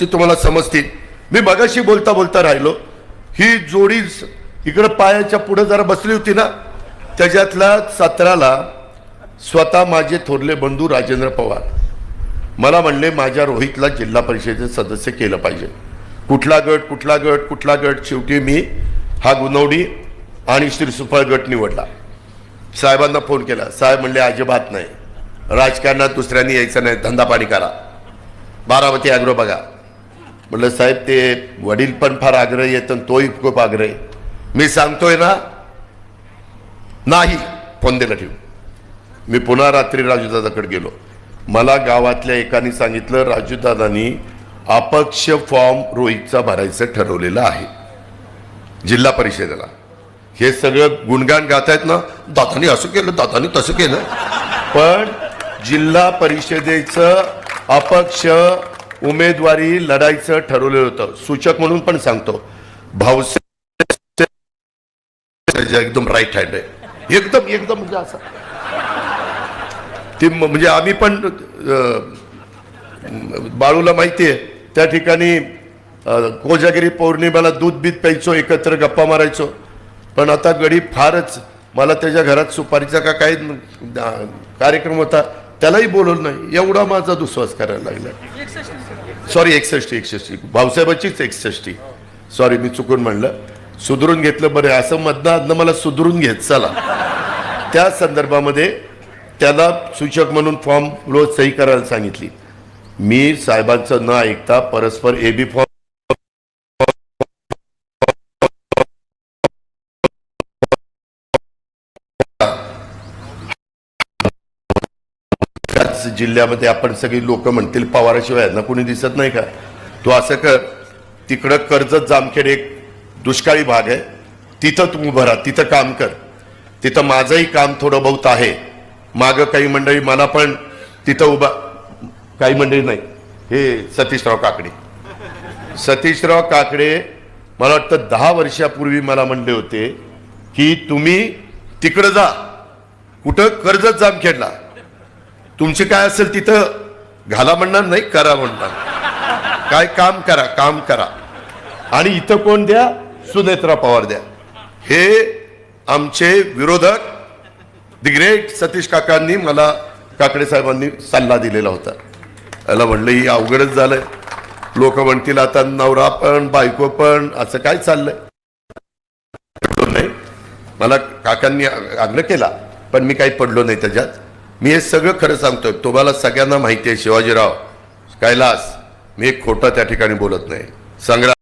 ती तुम्हाला समजतील. मी मगाशी बोलता बोलता राहिलो. ही जोडी इकडं पायाच्या पुढे जरा बसली होती ना त्याच्यातल्या सतराला स्वतः माझे थोरले बंधू राजेंद्र पवार. मला म्हणले माझ्या रोहितला जिल्हा परिषदेचे सदस्य केलं पाहिजे. कुठला गट कुठला गट कुठला गट? शेवटी मी हा गुनवडी आणि श्रीसुफळ गट निवडला. साहेबांना फोन केला. साहेब म्हणले अजिबात नाही. राजकारणात दुसऱ्यांनी यायचं नाही. धंदा पाणी करा. बारामती ॲग्रो बघा. म्हटलं साहेब ते वडील पण फार आग्रही आहेत आणि तोही खूप आग्रही मी सांगतोय ना नाही फोन दिला ठेवू. मी पुन्हा रात्री राजूदादाकडे गेलो. मला गावातल्या एकाने सांगितलं राजूदादांनी अपक्ष फॉर्म रोहितचा भरायचं ठरवलेलं आहे जिल्हा परिषदेला. हे सगळं गुणगान गातायत ना दादानी असं केलं दादानी तसं केलं. पण जिल्हा परिषदेचं अपक्ष उमेदवारी लढायचं ठरवलेलं होतं. सूचक म्हणून पण सांगतो. भाऊसाहेब एकदम राईट हँड आहे. एकदम एकदम म्हणजे असं. ती म्हणजे आम्ही पण बाळूला माहिती आहे त्या ठिकाणी कोजागिरी पौर्णिमेला दूध बीत प्यायचो एकत्र गप्पा मारायचो. पण आता गडी फारच मला त्याच्या घरात सुपारीचा का काही कार्यक्रम होता. त्यालाही बोलवलं नाही. एवढा माझा दुस्वास करायला लागला. सॉरी एकसष्टी एकसष्टी. भाऊसाहेबाचीच एकसष्टी. सॉरी मी चुकून म्हणलं. सुधरून घेतलं बरं. आहे. असं मधनं मला सुधरून घेत चला. त्या संदर्भामध्ये त्याला सूचक म्हणून फॉर्म रोज सही करायला सांगितली. मी साहेबांचं न ऐकता परस्पर ए बी फॉर्म जिल्ह्यामध्ये आपण सगळी लोक म्हणतील पवाराशिवाय ना कोणी दिसत नाही का? तू असं कर. तिकडं कर्जत जामखेड एक दुष्काळी भाग आहे. तिथं तुम्ही भरा तिथं काम कर. तिथं माझंही काम थोडं बहुत आहे. मागं काही मंडळी मला पण तिथं उभा काही मंडळी नाही. हे सतीशराव काकडे. सतीशराव काकडे मला वाटतं दहा वर्षापूर्वी मला म्हणले होते की तुम्ही तिकडं जा. कुठं? कर्जत जामखेडला. तुमचे काय असेल तिथं घाला म्हणणार नाही करा म्हणणार. काय काम करा काम करा. आणि इथं कोण द्या? सुनेत्रा पवार द्या. हे आमचे विरोधक दि ग्रेट सतीश काकांनी मला काकडे साहेबांनी सल्ला दिलेला होता. याला म्हणलं ही अवघडच झालंय. लोक म्हणतील आता नवरा पण बायको पण असं काय चाललंय? नाही. मला काकांनी आग्रह केला पण मी काही पडलो नाही त्याच्यात. मी हे सगळं खरं सांगतोय. तुम्हाला सगळ्यांना माहिती आहे शिवाजीराव. कैलास मी एक खोटं त्या ठिकाणी बोलत नाही. संग्राम